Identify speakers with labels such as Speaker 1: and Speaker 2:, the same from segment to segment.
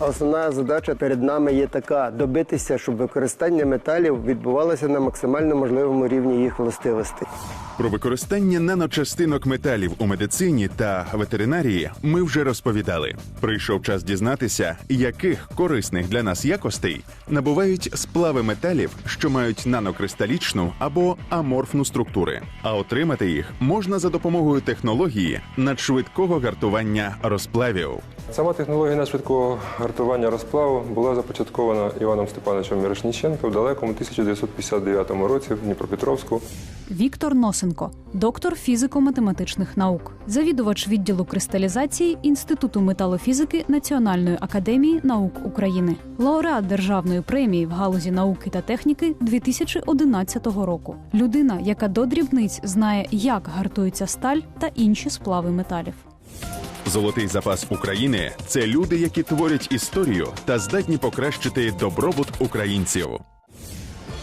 Speaker 1: Основна задача перед нами є така: добитися, щоб використання металів відбувалося на максимально можливому рівні їх властивостей.
Speaker 2: Про використання наночастинок металів у медицині та ветеринарії ми вже розповідали. Прийшов час дізнатися, яких корисних для нас якостей набувають сплави металів, що мають нанокристалічну або аморфну структури. А отримати їх можна за допомогою технології надшвидкого гартування розплавів.
Speaker 3: Сама технологія надшвидкого гартування розплаву була започаткована Іваном Степановичем Мірошніченко в далекому 1959 році в Дніпропетровську.
Speaker 4: Віктор Носенко, доктор фізико-математичних наук, завідувач відділу кристалізації Інституту металофізики Національної академії наук України, лауреат державної премії в галузі науки та техніки 2011 року. Людина, яка до дрібниць знає, як гартується сталь та інші сплави металів.
Speaker 2: Золотий запас України це люди, які творять історію та здатні покращити добробут українців.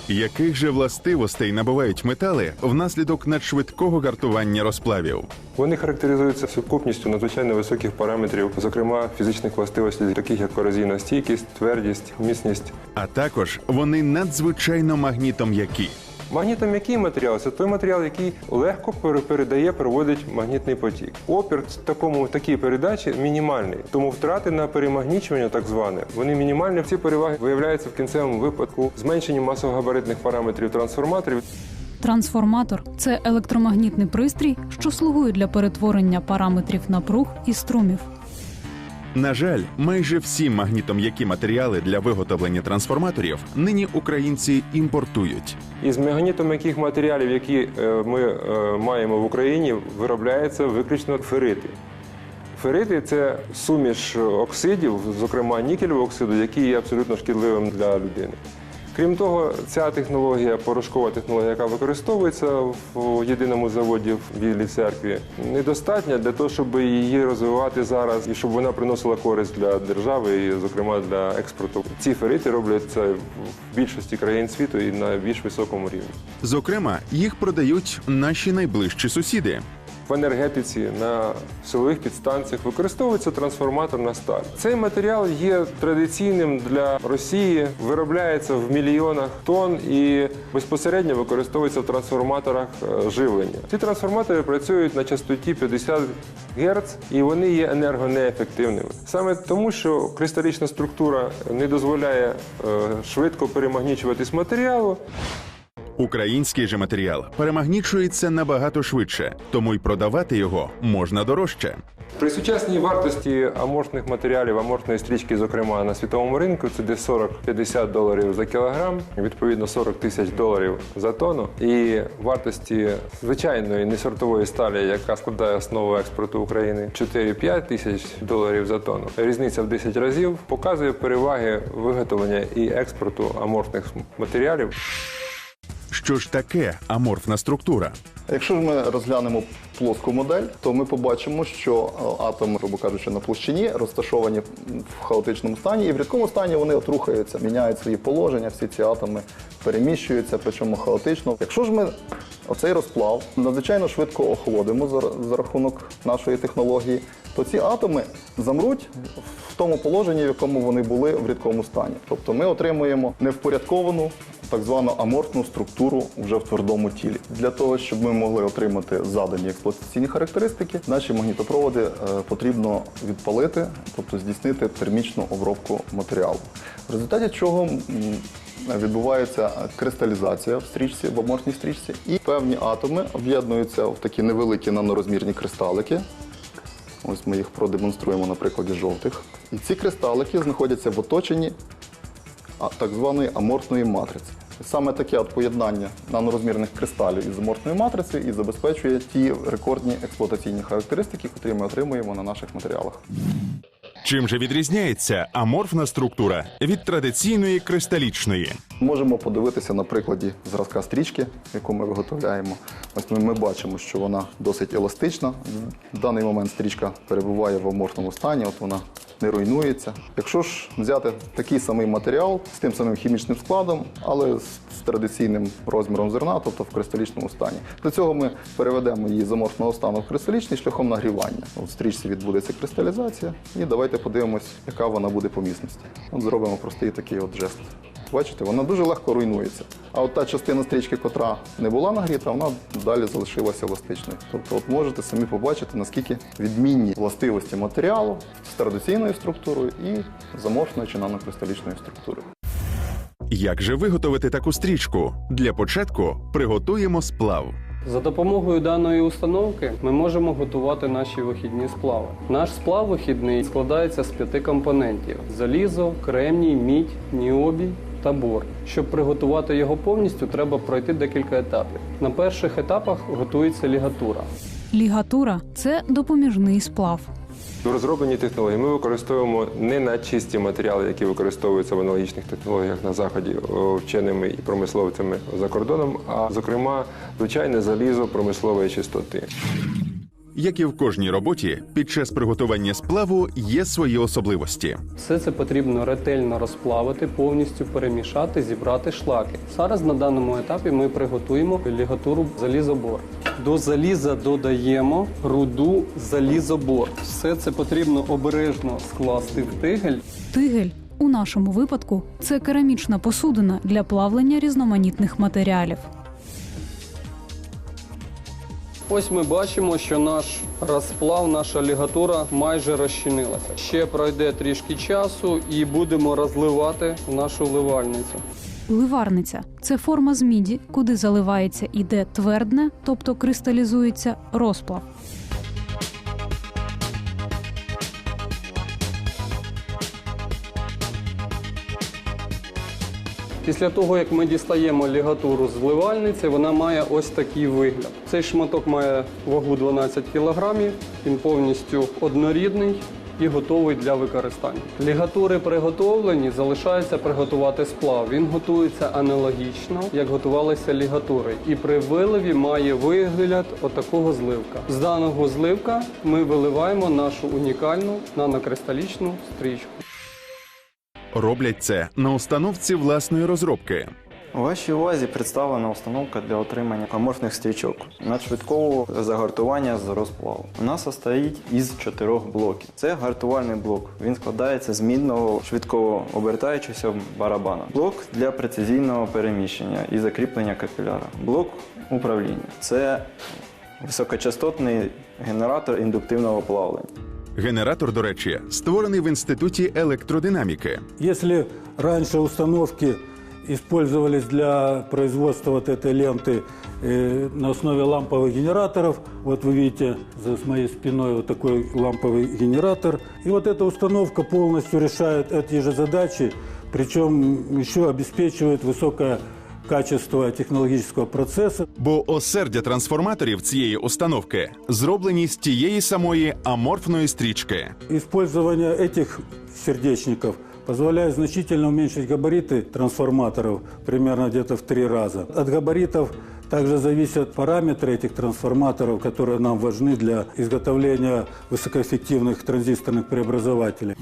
Speaker 2: Яких же властивостей набувають метали внаслідок надшвидкого гартування розплавів?
Speaker 3: Вони характеризуються сукупністю надзвичайно високих параметрів, зокрема фізичних властивостей, таких як корозійна стійкість, твердість, міцність.
Speaker 2: А також вони надзвичайно магнітом'які.
Speaker 3: Магнітом'який матеріал це той матеріал, який легко пере- передає, проводить магнітний потік. Опір такому такій передачі мінімальний, тому втрати на перемагнічування, так зване, вони мінімальні. Ці переваги виявляються в кінцевому випадку зменшенні масово-габаритних параметрів трансформаторів.
Speaker 4: Трансформатор це електромагнітний пристрій, що слугує для перетворення параметрів напруг і струмів.
Speaker 2: На жаль, майже всі магнітом'які матеріали для виготовлення трансформаторів нині українці імпортують.
Speaker 3: Із магнітом'яких матеріалів, які е, ми е, маємо в Україні, виробляється виключно ферити. Ферити це суміш оксидів, зокрема нікельового оксиду, який є абсолютно шкідливим для людини. Крім того, ця технологія, порошкова технологія, яка використовується в єдиному заводі в Білій церкві, недостатня для того, щоб її розвивати зараз і щоб вона приносила користь для держави, і, зокрема для експорту. Ці ферити робляться в більшості країн світу і на більш високому рівні.
Speaker 2: Зокрема, їх продають наші найближчі сусіди.
Speaker 3: В енергетиці на силових підстанціях використовується трансформаторна сталь. Цей матеріал є традиційним для Росії, виробляється в мільйонах тонн і безпосередньо використовується в трансформаторах е, живлення. Ці трансформатори працюють на частоті 50 Гц і вони є енергонеефективними. Саме тому, що кристалічна структура не дозволяє е, швидко перемагнічуватись матеріалу,
Speaker 2: Український же матеріал перемагнічується набагато швидше, тому й продавати його можна дорожче.
Speaker 3: При сучасній вартості аморфних матеріалів, аморфної стрічки, зокрема на світовому ринку, це десь 40-50 доларів за кілограм, відповідно 40 тисяч доларів за тонну. І вартості звичайної несортової сталі, яка складає основу експорту України, 4-5 тисяч доларів за тонну. Різниця в 10 разів показує переваги виготовлення і експорту аморфних матеріалів.
Speaker 2: Що ж таке аморфна структура?
Speaker 5: Якщо ж ми розглянемо плоску модель, то ми побачимо, що е, атоми, грубо кажучи, на площині розташовані в хаотичному стані, і в рідкому стані вони от рухаються, міняють свої положення, всі ці атоми переміщуються, причому хаотично. Якщо ж ми оцей розплав надзвичайно швидко охолодимо за, рахунок нашої технології, то ці атоми замруть в тому положенні, в якому вони були в рідкому стані. Тобто ми отримуємо невпорядковану так звану аморфну структуру вже в твердому тілі. Для того, щоб ми могли отримати задані експлуатаційні характеристики, наші магнітопроводи е, потрібно відпалити, тобто здійснити термічну обробку матеріалу. В результаті чого відбувається кристалізація в стрічці, в аморфній стрічці, і певні атоми об'єднуються в такі невеликі нанорозмірні кристалики. Ось ми їх продемонструємо на прикладі жовтих. І ці кристалики знаходяться в оточенні так званої аморфної матриці. Саме таке от поєднання нанорозмірних кристалів із аморфною матрицею і забезпечує ті рекордні експлуатаційні характеристики, які ми отримуємо на наших матеріалах.
Speaker 2: Чим же відрізняється аморфна структура від традиційної кристалічної?
Speaker 5: Можемо подивитися на прикладі зразка стрічки, яку ми виготовляємо. Ось ми, ми бачимо, що вона досить еластична. В даний момент стрічка перебуває в аморфному стані, от вона не руйнується. Якщо ж взяти такий самий матеріал з тим самим хімічним складом, але з, традиційним розміром зерна, тобто в кристалічному стані, для цього ми переведемо її з аморфного стану в кристалічний шляхом нагрівання. У стрічці відбудеться кристалізація, і давайте подивимось, яка вона буде по міцності. От зробимо простий такий от жест. Бачите, вона дуже легко руйнується. А от та частина стрічки, котра не була нагріта, вона далі залишилася еластичною. Тобто, от можете самі побачити, наскільки відмінні властивості матеріалу з традиційною структурою і з аморфною чи нанокристалічною структурою.
Speaker 2: Як же виготовити таку стрічку? Для початку приготуємо сплав.
Speaker 6: За допомогою даної установки ми можемо готувати наші вихідні сплави. Наш сплав вихідний складається з п'яти компонентів: залізо, кремній, мідь, ніобій та бор. Щоб приготувати його повністю, треба пройти декілька етапів. На перших етапах готується лігатура.
Speaker 4: Лігатура це допоміжний сплав.
Speaker 3: В розробленні технології ми використовуємо не надчисті матеріали, які використовуються в аналогічних технологіях на заході вченими і промисловцями за кордоном, а зокрема звичайне залізо промислової чистоти.
Speaker 2: Як і в кожній роботі, під час приготування сплаву є свої особливості.
Speaker 6: Все це потрібно ретельно розплавити, повністю перемішати, зібрати шлаки. Зараз на даному етапі ми приготуємо лігатуру залізобор. До заліза додаємо руду залізобор. Все це потрібно обережно скласти в тигель.
Speaker 4: Тигель у нашому випадку це керамічна посудина для плавлення різноманітних матеріалів.
Speaker 6: Ось ми бачимо, що наш розплав, наша лігатура майже розчинилася. Ще пройде трішки часу і будемо розливати нашу ливальницю.
Speaker 4: Ливарниця це форма з міді, куди заливається іде твердне, тобто кристалізується розплав.
Speaker 6: Після того, як ми дістаємо лігатуру з вливальниці, вона має ось такий вигляд. Цей шматок має вагу 12 кг, він повністю однорідний і готовий для використання. Лігатури приготовлені, залишається приготувати сплав. Він готується аналогічно, як готувалися лігатури. І при виливі має вигляд отакого зливка. З даного зливка ми виливаємо нашу унікальну нанокристалічну стрічку.
Speaker 2: Роблять це на установці власної розробки.
Speaker 7: У вашій увазі представлена установка для отримання аморфних стрічок надшвидкого загартування з розплаву. Вона состоїть із чотирьох блоків. Це гартувальний блок. Він складається з мідного швидкого обертаючогося барабана. Блок для прецизійного переміщення і закріплення капіляра. Блок управління. Це високочастотний генератор індуктивного плавлення.
Speaker 2: Генератор, до речі, створений в інституті електродинаміки.
Speaker 8: Если раньше установки использовались для производства вот этой ленты э, на основе ламповых генераторов, вот вы видите за с моей спиной вот такой ламповый генератор, и вот эта установка полностью решает эти же задачи, причем еще обеспечивает высокое качество технологического процесса.
Speaker 2: Бо осердя трансформаторів цієї установки зроблені з тієї самої аморфної стрічки.
Speaker 8: Использование этих сердечников позволяет значительно уменьшить габариты трансформаторов примерно где-то в три раза. От габаритов также зависят параметры этих трансформаторов, которые нам важны для изготовления высокоэффективных транзисторных преобразователей.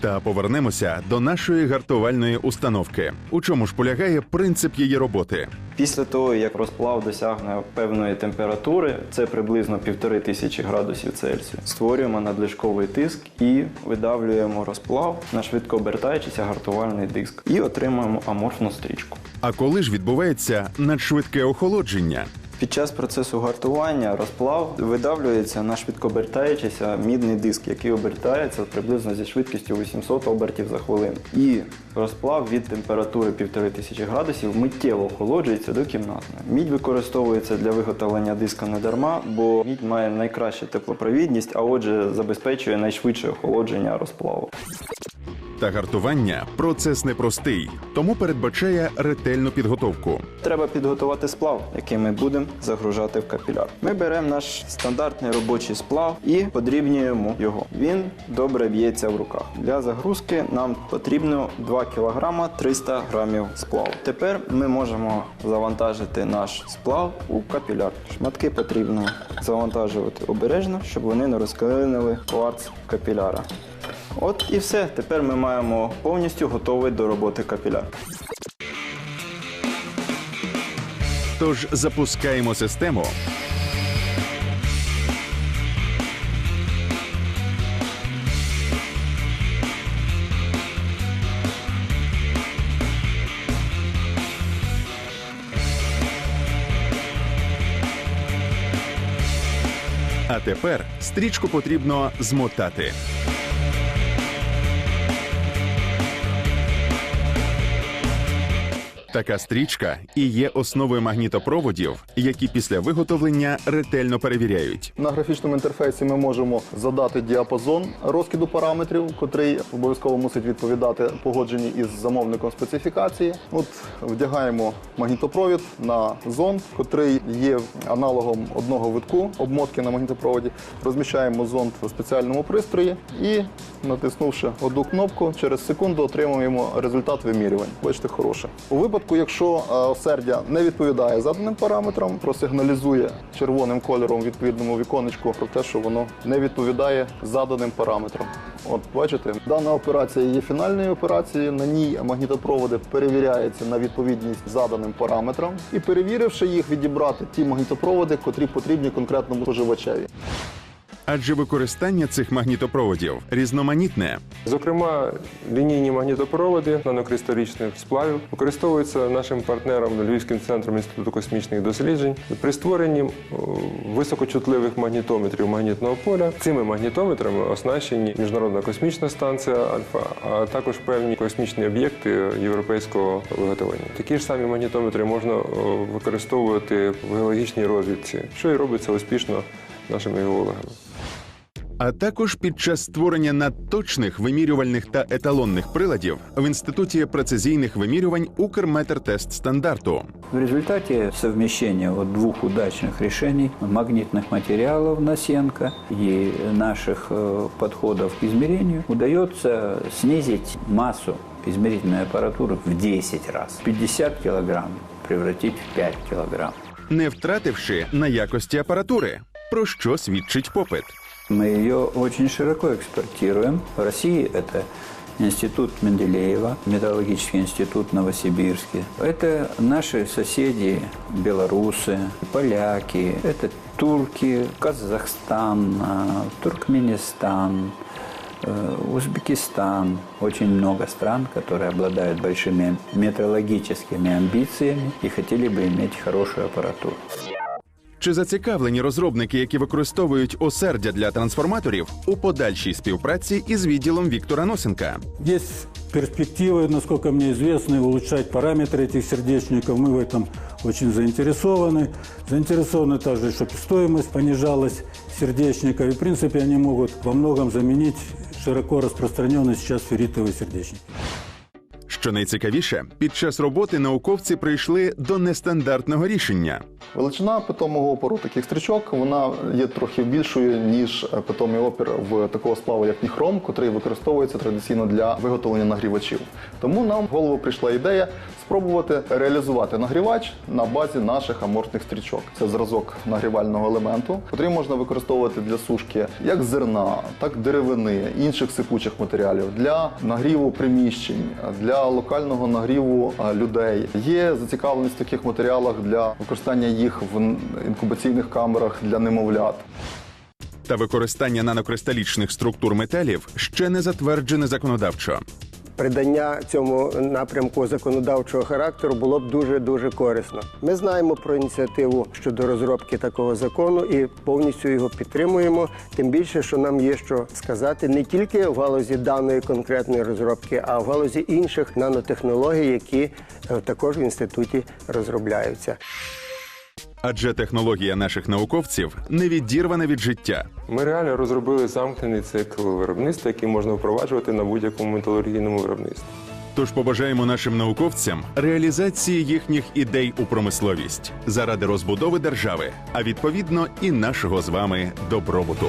Speaker 2: Та повернемося до нашої гартувальної установки. У чому ж полягає принцип її роботи?
Speaker 7: Після того, як розплав досягне певної температури, це приблизно півтори тисячі градусів Цельсію, створюємо надлишковий тиск і видавлюємо розплав на швидко обертаючийся гартувальний диск і отримуємо аморфну стрічку.
Speaker 2: А коли ж відбувається надшвидке охолодження?
Speaker 7: Під час процесу гартування розплав видавлюється на швидко обертаючийся мідний диск, який обертається приблизно зі швидкістю 800 обертів за хвилину. І розплав від температури 1500 градусів миттєво охолоджується до кімнатної. Мідь використовується для виготовлення диска не дарма, бо мідь має найкращу теплопровідність, а отже забезпечує найшвидше охолодження розплаву.
Speaker 2: Та гартування процес непростий, тому передбачає ретельну підготовку.
Speaker 7: Треба підготувати сплав, який ми будемо загружати в капіляр. Ми беремо наш стандартний робочий сплав і подрібнюємо його. Він добре б'ється в руках. Для загрузки нам потрібно 2 кг 300 грамів сплаву. Тепер ми можемо завантажити наш сплав у капіляр. Шматки потрібно завантажувати обережно, щоб вони не розклинили кварц капіляра. От і все. Тепер ми маємо повністю готовий до роботи капіляр.
Speaker 2: Тож запускаємо систему. А тепер стрічку потрібно змотати. Така стрічка і є основою магнітопроводів, які після виготовлення ретельно перевіряють.
Speaker 5: На графічному інтерфейсі ми можемо задати діапазон розкиду параметрів, котрий обов'язково мусить відповідати погодженій із замовником специфікації. От вдягаємо магнітопровід на зонд, котрий є аналогом одного витку обмотки на магнітопроводі. Розміщаємо зонд у спеціальному пристрої і, натиснувши одну кнопку, через секунду отримуємо результат вимірювань. Бачите, хороше. У випадку, якщо е, осердя не відповідає заданим параметрам, просигналізує червоним кольором відповідному віконечку про те, що воно не відповідає заданим параметрам. От бачите, дана операція є фінальною операцією. На ній магнітопроводи перевіряються на відповідність заданим параметрам, і перевіривши їх, відібрати ті магнітопроводи, котрі потрібні конкретному споживачеві.
Speaker 2: Адже використання цих магнітопроводів різноманітне.
Speaker 3: Зокрема, лінійні магнітопроводи нанокристалічних сплавів використовуються нашим партнером Львівським центром інституту космічних досліджень при створенні високочутливих магнітометрів магнітного поля. Цими магнітометрами оснащені Міжнародна космічна станція Альфа, а також певні космічні об'єкти європейського виготовлення. Такі ж самі магнітометри можна використовувати в геологічній розвідці, що і робиться успішно нашими геологами.
Speaker 2: А також під час створення надточних вимірювальних та еталонних приладів в інституті прецизійних вимірювань Укрметртест стандарту.
Speaker 9: В результате совмещения вот двух удачных решений магнитных материалов Носенко и наших э, подходов к измерению удается снизить массу измерительной аппаратуры в 10 раз. 50 килограмм превратить в 5 килограмм.
Speaker 2: не втративши на якості апаратури, про що свідчить попит.
Speaker 9: Мы ее очень широко экспортируем. В России это Институт Менделеева, Металлургический институт в Новосибирске. Это наши соседи белорусы, поляки, это турки, Казахстан, а, Туркменистан, э, Узбекистан. Очень много стран, которые обладают большими метрологическими амбициями и хотели бы иметь хорошую аппаратуру.
Speaker 2: Чи зацікавлені розробники, які використовують осердя для трансформаторів у подальшій співпраці із відділом Віктора Носенка?
Speaker 8: Есть перспективы, насколько мне известно, улучшать параметры этих сердечников. Мы в этом очень заинтересованы. Заинтересованы также, чтобы стоимость понижалась сердечников. И, в принципе, они могут во многом заменить широко распространенный сейчас ферритовый сердечник.
Speaker 2: Що найцікавіше, під час роботи науковці прийшли до нестандартного рішення.
Speaker 5: Величина питомого опору таких стрічок вона є трохи більшою ніж е, питомий опір в такого сплаву, як ніхром, котрий використовується традиційно для виготовлення нагрівачів. Тому нам в голову прийшла ідея спробувати реалізувати нагрівач на базі наших аморфних стрічок. Це зразок нагрівального елементу, який можна використовувати для сушки як зерна, так і деревини, інших сипучих матеріалів для нагріву приміщень, для локального нагріву людей. Є зацікавленість в таких матеріалах для використання їх в інкубаційних камерах для немовлят.
Speaker 2: Та використання нанокристалічних структур металів ще не затверджене законодавчо.
Speaker 1: Придання цьому напрямку законодавчого характеру було б дуже дуже корисно. Ми знаємо про ініціативу щодо розробки такого закону і повністю його підтримуємо. Тим більше, що нам є що сказати не тільки в галузі даної конкретної розробки, а в галузі інших нанотехнологій, які е, також в інституті розробляються.
Speaker 2: Адже технологія наших науковців не відірвана від життя.
Speaker 3: Ми реально розробили замкнений цикл виробництва, який можна впроваджувати на будь-якому металургійному виробництві.
Speaker 2: Тож побажаємо нашим науковцям реалізації їхніх ідей у промисловість заради розбудови держави, а відповідно і нашого з вами добробуту.